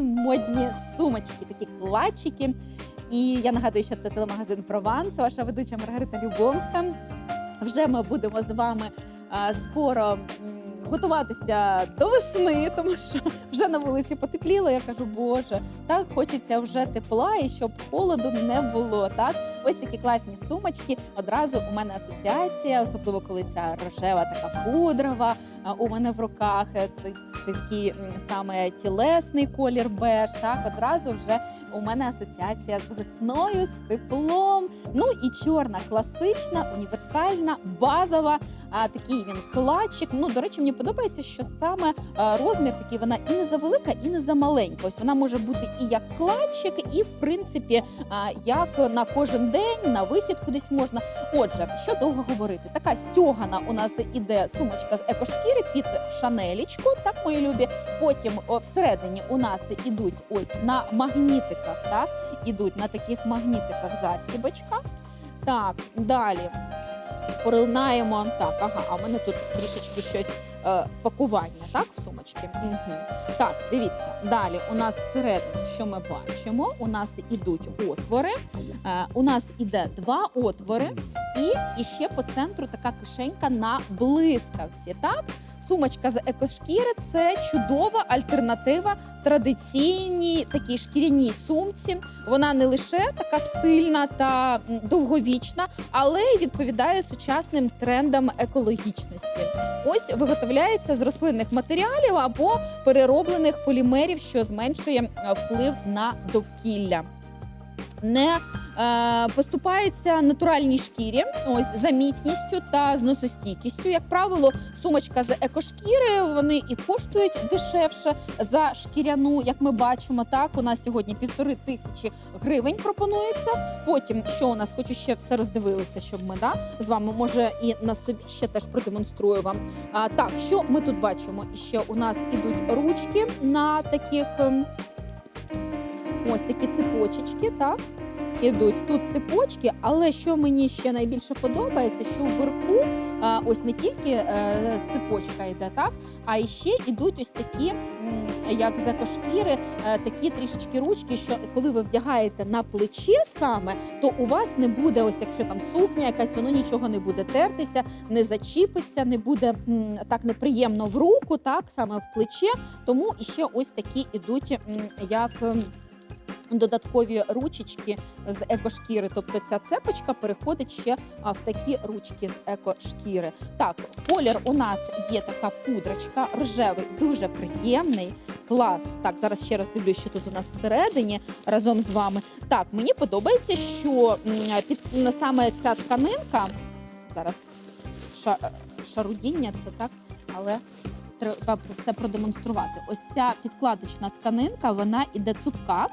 модні сумочки, такі клатчики. І я нагадую, що це телемагазин Прованс, ваша ведуча Маргарита Любомська. Вже ми будемо з вами скоро готуватися до весни, тому що вже на вулиці потепліло. Я кажу, боже, так хочеться вже тепла і щоб холоду не було. Так, ось такі класні сумочки. Одразу у мене асоціація, особливо коли ця рожева така пудрова у мене в руках. е, Такий саме тілесний колір беж. Так, одразу вже у мене асоціація з весною, з теплом. Ну і чорна, класична, універсальна, базова. А такий він клатчик. Ну, до речі, мені подобається, що саме а, розмір такий вона і не завелика, і не замаленька. Ось вона може бути і як клатчик, і в принципі, а, як на кожен день, на вихід кудись можна. Отже, що довго говорити, така стьогана у нас іде сумочка з екошкіри під шанелічку, так мої любі. Потім о, всередині у нас ідуть ось на магнітиках, так ідуть на таких магнітиках застібочка. Так, далі порилнаємо. Так, ага, а в мене тут трішечки щось е, пакування, так, в сумочки. Угу. Так, дивіться. Далі у нас всередині, що ми бачимо, у нас ідуть отвори. Е, у нас іде два отвори, і, ще по центру така кишенька на блискавці. Так, сумочка з екошкіри це чудова альтернатива традиційній такій шкіряній сумці. Вона не лише така стильна та довговічна, але й відповідає сучасним трендам екологічності. Ось виготовляється з рослинних матеріалів або перероблених полімерів, що зменшує вплив на довкілля. Не е, поступається натуральній шкірі, ось за міцністю та зносостійкістю. Як правило, сумочка з екошкіри вони і коштують дешевше за шкіряну, як ми бачимо. Так у нас сьогодні півтори тисячі гривень пропонується. Потім, що у нас, хочу ще все роздивилися, щоб ми да, з вами може і на собі ще теж продемонструю вам. А, так, що ми тут бачимо? І ще у нас ідуть ручки на таких. Ось такі цепочечки, так? Ідуть тут цепочки, але що мені ще найбільше подобається, що вверху ось не тільки е, цепочка йде, так, а ще ідуть ось такі, як з екошкіри, е, такі трішечки ручки, що коли ви вдягаєте на плече саме, то у вас не буде, ось якщо там сукня якась, воно нічого не буде тертися, не зачіпиться, не буде так неприємно в руку, так саме в плече. Тому іще ось такі ідуть, як. Додаткові ручечки з екошкіри, тобто ця цепочка переходить ще в такі ручки з екошкіри. Так, колір у нас є така пудрочка, рожевий, дуже приємний. Клас. Так, зараз ще раз дивлюсь, що тут у нас всередині разом з вами. Так, мені подобається, що під саме ця тканинка зараз ша, шарудіння, це так, але треба все продемонструвати. Ось ця підкладочна тканинка, вона іде цупка.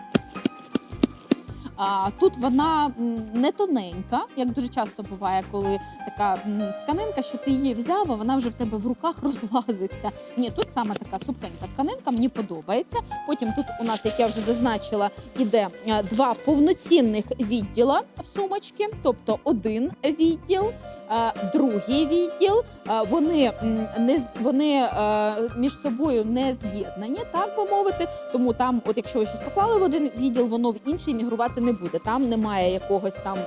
А, тут вона не тоненька, як дуже часто буває, коли така тканинка, що ти її взяв, а вона вже в тебе в руках розлазиться. Ні, тут саме така цупкенька тканинка, мені подобається. Потім тут у нас, як я вже зазначила, іде е, два повноцінних відділа в сумочці, тобто один відділ, е, другий відділ. Е, Вони не вони між собою не з'єднані, так би мовити. Тому там, от якщо ви щось поклали в один відділ, воно в інший мігрувати не буде. Там немає якогось там.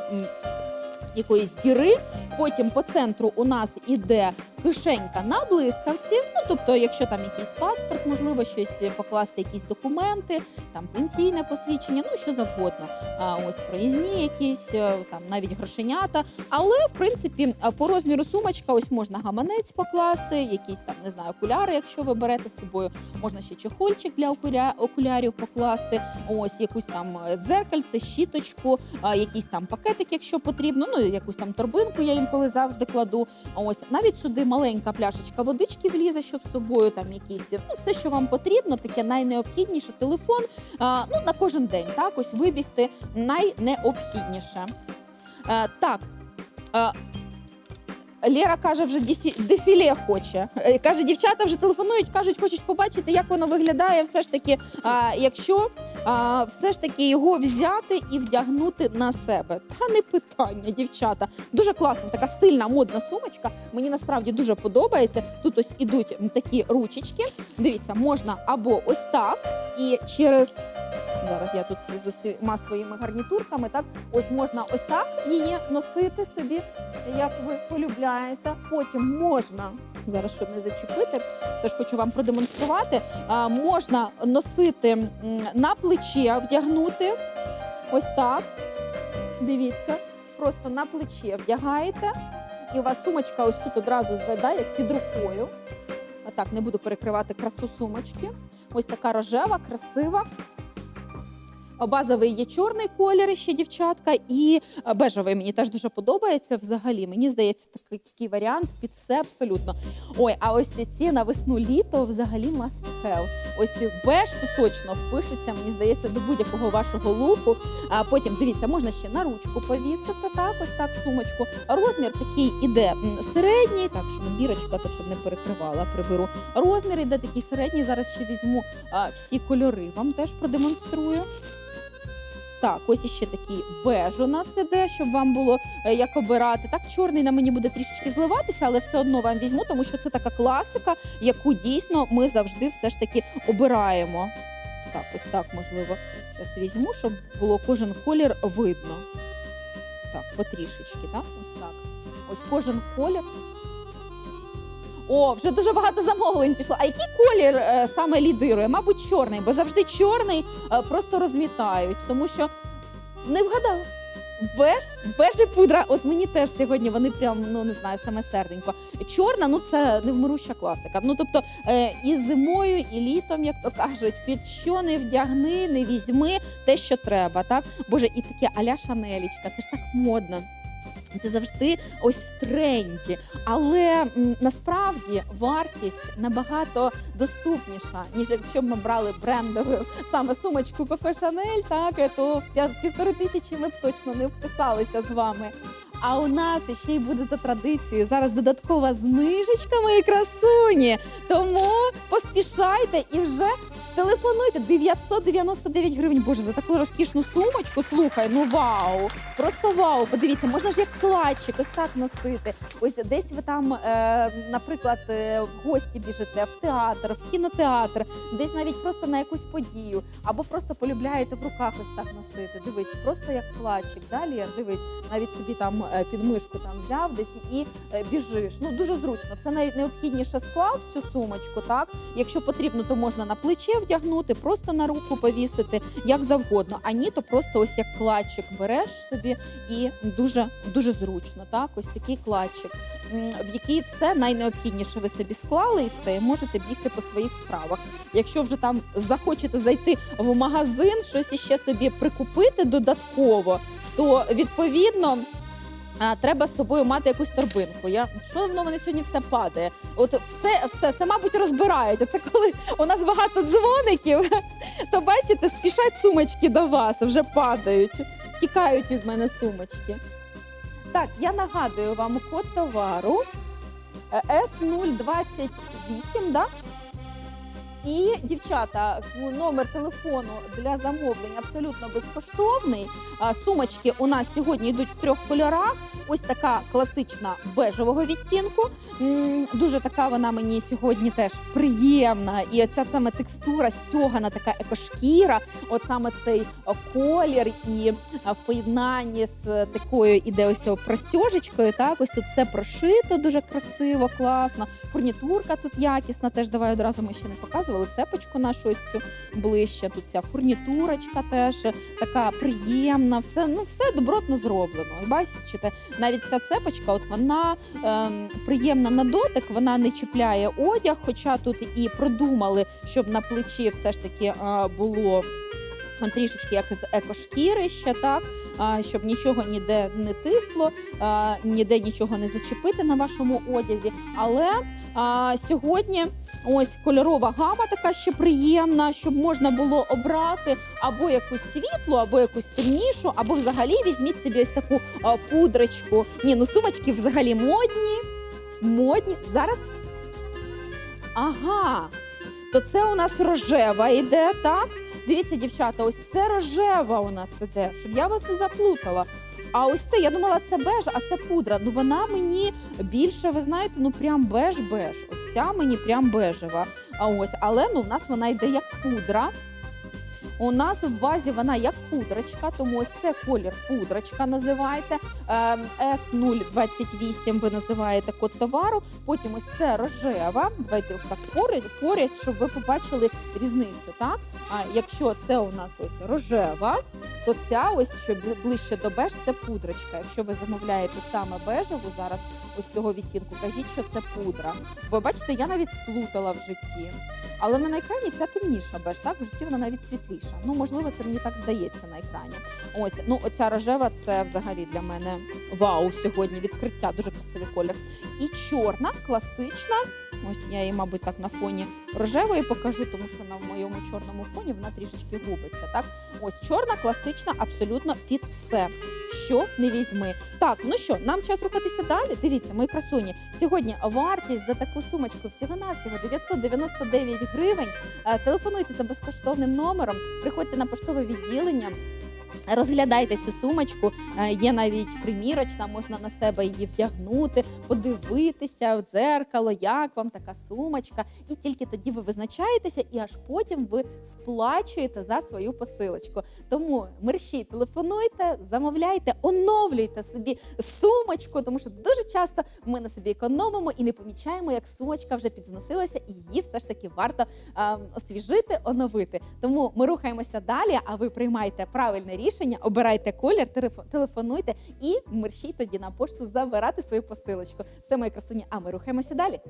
Якоїсь діри, потім по центру у нас іде кишенька на блискавці. Ну тобто, якщо там якийсь паспорт, можливо, щось покласти, якісь документи, там пенсійне посвідчення, ну що завгодно. А ось проїзні якісь, е, там навіть грошенята. Але в принципі по розміру сумочка, ось можна гаманець покласти, якісь там не знаю, окуляри, якщо ви берете з собою, можна ще чехольчик для окуля- окулярів покласти. Ось якусь там е, дзеркальце, щіточку, а, якийсь там пакетик, якщо потрібно. Ну якусь там торбинку я інколи завжди кладу. Ось навіть сюди маленька пляшечка водички влізе, щоб з собою там якісь ну все, що вам потрібно, таке найнеобхідніше. Телефон а, ну на кожен день. Так, ось вибігти найнеобхідніше. А, так. Е, Лера каже, вже дефі- дефіле хоче. Е, Каже, дівчата вже телефонують, кажуть, хочуть побачити, як воно виглядає. Все ж таки, а, якщо а, все ж таки його взяти і вдягнути на себе. Та не питання, дівчата. Дуже класна, така стильна модна сумочка. Мені насправді дуже подобається. Тут ось ідуть такі ручечки. Дивіться, можна або ось так, і через. Зараз я тут з усіма своїми гарнітурками. Так, ось можна ось так її носити собі, як ви полюбляєте. Потім можна зараз, щоб не зачепити, все ж хочу вам продемонструвати. Можна носити на плече, вдягнути. Ось так. Дивіться, просто на плече вдягаєте, і у вас сумочка ось тут одразу да, як під рукою. А так, не буду перекривати красу сумочки. Ось така рожева, красива. Базовий є чорний колір ще дівчатка, і е, бежевий мені теж дуже подобається. Взагалі, мені здається, такий, варіант під все абсолютно. Ой, а ось ці на весну літо взагалі must. Ось беж тут точно впишеться, мені здається, до будь-якого вашого луку. А потім дивіться, можна ще на ручку повісити. Так, ось так сумочку. Розмір такий іде середній, так щоб бірочка, то щоб не перекривала, приберу. Розмір іде такий середній. Зараз ще візьму а, всі кольори. Вам теж продемонструю. Так, ось іще такий беж у нас іде, щоб вам було е, як обирати. Так, чорний на мені буде трішечки зливатися, але все одно вам візьму, тому що це така класика, яку дійсно ми завжди все ж таки обираємо. Так, ось так можливо. Зараз візьму, щоб було кожен колір видно. Так, потрішечки, так? Ось так. Ось кожен колір. О, вже дуже багато замовлень пішло. А який колір е, саме лідирує? Мабуть, чорний, бо завжди чорний е, просто розмітають, тому що не вгадала. Беж, беж і пудра. От мені теж сьогодні вони прям ну не знаю, саме серденько. Чорна, ну це невмируща класика. Ну тобто е, і зимою, і літом, як то кажуть, під що не вдягни, не візьми те, що треба. Так боже, і таке аля шанелічка, це ж так модно. Це завжди ось в тренді, але насправді вартість набагато доступніша, ніж якщо б ми брали брендову саме сумочку Coco Chanel, так то в півтори тисячі ми б точно не вписалися з вами. А у нас ще й буде за традицією зараз додаткова знижечка, мої красуні. Тому поспішайте і вже телефонуйте 999 гривень. Боже, за таку розкішну сумочку. Слухай, ну вау! Просто вау! Подивіться, можна ж як клатчик, ось так носити. Ось десь ви там, е, наприклад, е, в гості біжите, в театр, в кінотеатр, десь навіть просто на якусь подію, або просто полюбляєте в руках ось так носити. Дивись, просто як клатчик. Далі дивись, навіть собі там е, під там взяв десь і е, біжиш. Ну дуже зручно. Все най- необхідніше склав цю сумочку. Так, якщо потрібно, то можна на плече вдягнути, просто на руку повісити, як завгодно. А ні, то просто ось як клатчик береш собі і дуже дуже зручно. Так, ось такий клатчик, в який все найнеобхідніше ви собі склали, і все, і можете бігти по своїх справах. Якщо вже там захочете зайти в магазин, щось іще собі прикупити додатково, то відповідно. Треба з собою мати якусь торбинку. Я що воно мене сьогодні все падає? От все, все це, мабуть, розбирають. Оце коли у нас багато дзвоників, то бачите, спішать сумочки до вас, вже падають, тікають від мене сумочки. Так, я нагадую вам код товару е, S028, да? І, дівчата, номер телефону для замовлень абсолютно безкоштовний. Сумочки у нас сьогодні йдуть в трьох кольорах. Ось така класична бежевого відтінку. Дуже така вона мені сьогодні теж приємна. І оця саме текстура стьогана, така екошкіра. От саме цей колір і в поєднанні з такою іде ось о простьожечкою. Так, ось тут все прошито дуже красиво, класно. Фурнітурка тут якісна. Теж давай одразу ми ще не показували цепочку нашу ось цю ближче. Тут ця фурнітурочка теж така приємна. Все ну все добротно зроблено. І Бачите, навіть ця цепочка, от вона ем, приємна на дотик, вона не чіпляє одяг, хоча тут і продумали, щоб на плечі все ж таки е, було. Трішечки як з екошкіри ще так, щоб нічого ніде не тисло, ніде нічого не зачепити на вашому одязі. Але сьогодні ось кольорова гама така ще приємна, щоб можна було обрати або якусь світлу, або якусь темнішу, або взагалі візьміть собі ось таку а, пудрочку. Ні, ну сумочки взагалі модні. модні. Зараз. Ага. То це у нас рожева йде, так? Дивіться, дівчата, ось це рожева у нас іде, щоб я вас не заплутала. А ось це, я думала, це беж, а це пудра. Ну вона мені більше, ви знаєте, ну прям беж-беж. Ось ця мені прям бежева. А ось, але ну в нас вона йде як пудра. У нас в базі вона як пудрочка, тому ось це колір пудрочка називаєте. Ем, S028 ви називаєте код товару. Потім ось це рожева. Давайте ось так поряд, поряд, щоб ви побачили різницю. Так? А якщо це у нас ось рожева, то ця ось що ближче до беж, це пудрочка. Якщо ви замовляєте саме бежеву зараз, ось цього відтінку, кажіть, що це пудра. Бо бачите, я навіть сплутала в житті. Але на екрані ця темніша беж, так? В житті вона навіть світліша. Ну, можливо, це мені так здається на екрані. Ось, ну оця рожева це взагалі для мене вау сьогодні. Відкриття, дуже красивий колір. І чорна, класична. Ось я її, мабуть, так на фоні рожевої покажу, тому що на моєму чорному фоні вона трішечки губиться. Так, ось чорна, класична, абсолютно під все. Що не візьми. Так, ну що, нам час рухатися далі. Дивіться, мої красуні. Сьогодні вартість за таку сумочку всього-навсього 999 гривень. Е, Телефонуйте за безкоштовним номером, приходьте на поштове відділення. Розглядайте цю сумочку, Е, є навіть примірочна, можна на себе її вдягнути, подивитися в дзеркало, як вам така сумочка. І тільки тоді ви визначаєтеся, і аж потім ви сплачуєте за свою посилочку. Тому мерщій, телефонуйте, замовляйте, оновлюйте собі сумочку, тому що дуже часто ми на собі економимо і не помічаємо, як сумочка вже підзносилася, і її все ж таки варто е, освіжити, оновити. Тому ми рухаємося далі. А ви приймайте правильне рішення, обирайте колір, телефо- телефонуйте і мерщій тоді на пошту забирати свою посилочку. Все, мої красуні. А ми рухаємося далі.